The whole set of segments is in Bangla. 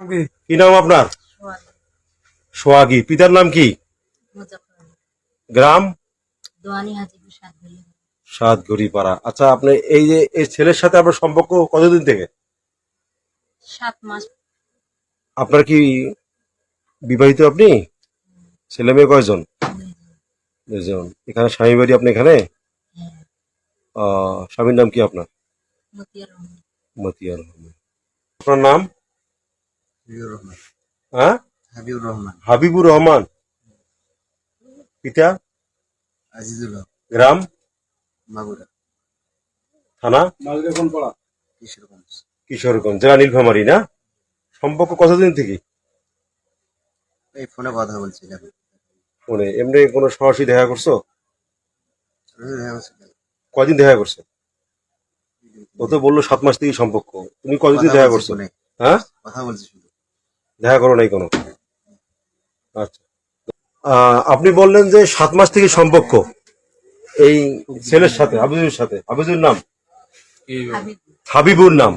কি? নাম আপনার? সোহাগী। পিতার নাম কি? গ্রাম? দোয়ানি হাজিপুর সাত বলে সাতঘড়ি পাড়া আচ্ছা আপনি এই যে এই ছেলের সাথে আপনার সম্পর্ক কতদিন থেকে? আপনার কি বিবাহিত আপনি? ছেলে মেয়ে কয়জন? দুজন এখানে স্বামী বাড়ি আপনি এখানে? আহ, স্বামীর নাম কি আপনার? মতিয়ার রহমান। আপনার নাম? হ্যাঁ? হাবিবুর রহমান। হাবিবুর রহমান। পিতা? আজিজুল গ্রাম? মাগুরা। থানা? কিশোরগঞ্জ। কিশোরগঞ্জ জেলা নীলফামারী না? সম্পর্ক কতদিন থেকে? এই ফোনে কথা বলছিলাম মানে এমনি কোনো সরাসরি দেখা করছ? রোজ দেখা করছ ও তো বলল সাত মাস থেকে সম্পর্ক। তুমি কতদিন কথা দেখা করছ? ফোনে। হ্যাঁ? কথা বলছি দেখা করো নাই কোনো। আচ্ছা। আপনি বললেন যে সাত মাস থেকে সম্পর্ক। এই ছেলের সাথে হাবিবুর সাথে। হাবিবুর নাম? হাবিবুর নাম।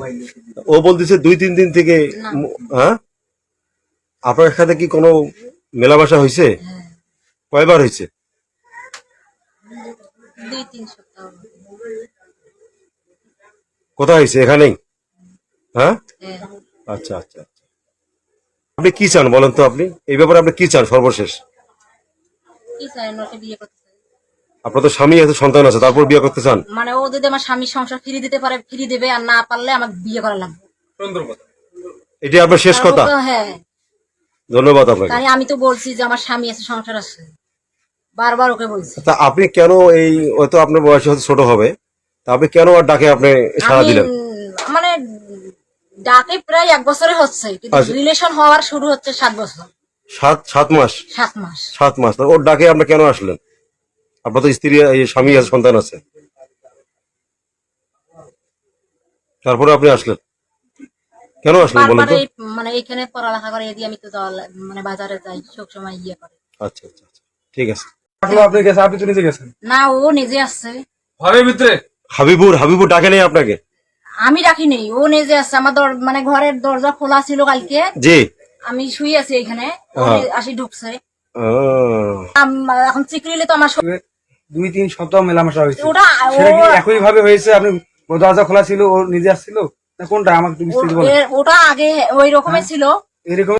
ও বলতেছে দুই তিন দিন থেকে হ্যাঁ আপনার সাথে কি কোনো মেলামেশা হয়েছে? হ্যাঁ কয়বার হয়েছে? কোথায় হয়েছে? এখানেই? হ্যাঁ? হ্যাঁ। আচ্ছা আচ্ছা আচ্ছা। আপনি কি চান বলেন তো আপনি? এই ব্যাপারে আপনি কি চান সর্বশেষ? আপনার তো স্বামী আছে সন্তান আছে তারপর বিয়ে করতে চান? মানে ও যদি আমার স্বামীর সংসার ফিরিয়ে দিতে পারে ফিরিয়ে দেবে আর না পারলে আমাকে বিয়ে করা লাগবে। এটি আপনার শেষ কথা? হ্যাঁ। ধন্যবাদ আপনাকে। তাই আমি তো বলছি যে আমার স্বামী আছে সংসার আছে। বারবার ওকে বলছি। তা আপনি কেন এই হয়তো আপনার বয়স হয়তো ছোট হবে তা আপনি কেন আর ডাকে আপনি সাড়া আমি দিলেন? মানে ডাকে প্রায় এক বছরে হচ্ছে কিন্তু আচ্ছা। রিলেশন হওয়ার শুরু হচ্ছে সাত বছর। সাত সাত মাস? সাত মাস। সাত মাস। তা ওর ডাকে আপনি কেন আসলেন? আপনার তো স্ত্রী এই স্বামী আছে সন্তান আছে। তারপরে আপনি আসলেন। কেন আসলেন বলেন বারবার তো? এই মানে এইখানে পড়ালেখা করে এদিকে আমি তো যাওয়া লা- মানে বাজারে যাই সব সময় ইয়ে করে। আচ্ছা আচ্ছা আচ্ছা। ঠিক আছে। আসলে আপনি গেছেন? আপনি তো নিজে গেছেন? না ও নিজে আসছে। ঘরের ভিতরে? হাবিবুর হাবিবুর ডাকে নেই আপনাকে? আমি রাখি নেই ও নিজে আসছে আমার মানে ঘরের দরজা খোলা ছিল কালকে। জি। আমি শুয়ে আছি এখানে হ্যাঁ। আসি ঢুকছে। এখন চিকরিলে তো আমার দুই তিন সপ্তাহ মেলামেশা হয়েছে। ওটা একই ভাবে হয়েছে? আপনি দরজা খোলা ছিল ও নিজে আসছিল? না কোনটা? আমাকে ওটা আগে ওই রকমের ছিল। এরকম